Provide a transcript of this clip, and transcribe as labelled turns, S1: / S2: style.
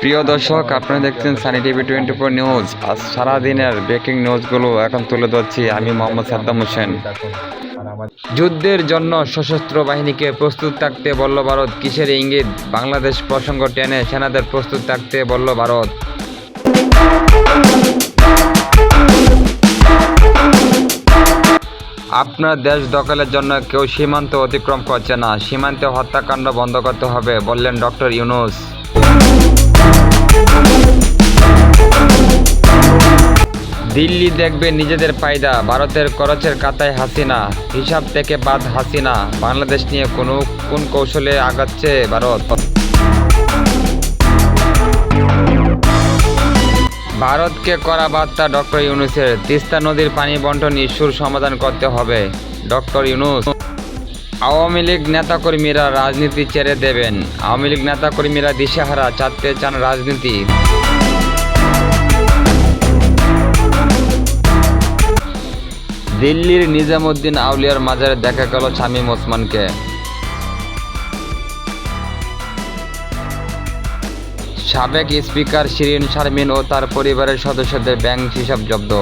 S1: প্রিয় দর্শক আপনারা দেখছেন Sunny TV twenty four news আজ সারাদিনের ব্রেকিং নিউজগুলো এখন তুলে ধরছি আমি মোহাম্মদ সাদ্দাম হোসেন। যুদ্ধের জন্য সশস্ত্র বাহিনীকে প্রস্তুত থাকতে বলল ভারত। কিসের ইঙ্গিত? বাংলাদেশ প্রসঙ্গ টেনে সেনাদের প্রস্তুত থাকতে বলল ভারত। আপনার দেশ দখলের জন্য কেউ সীমান্ত অতিক্রম করছে না। সীমান্তে হত্যাকাণ্ড বন্ধ করতে হবে, বললেন ডক্টর ইউনুস। দিল্লি দেখবে নিজেদের ফায়দা ভারতের খরচের কাতায় হাসিনা, হিসাব থেকে বাদ হাসিনা, বাংলাদেশ নিয়ে কোনো, কোন কৌশলে আগাচ্ছে ভারত? ভারতকে করা বার্তা ডক্টর ইউনুসের, তিস্তা নদীর পানি বন্টন ইস্যুর সমাধান করতে হবে। ডক্টর ইউনুস আওয়ামী লীগ নেতাকর্মীরা রাজনীতি ছেড়ে দেবেন। আওয়ামী লীগ নেতাকর্মীরা দিশেহারা চাচ্ছে চান রাজনীতি। দিল্লির নিজামুদ্দিন আউলিয়ার মাজারে দেখা গেল শামীম ওসমানকে। সাবেক স্পিকার শিরিন শারমিন ও তার পরিবারের সদস্যদের ব্যাংক হিসাব জব্দ।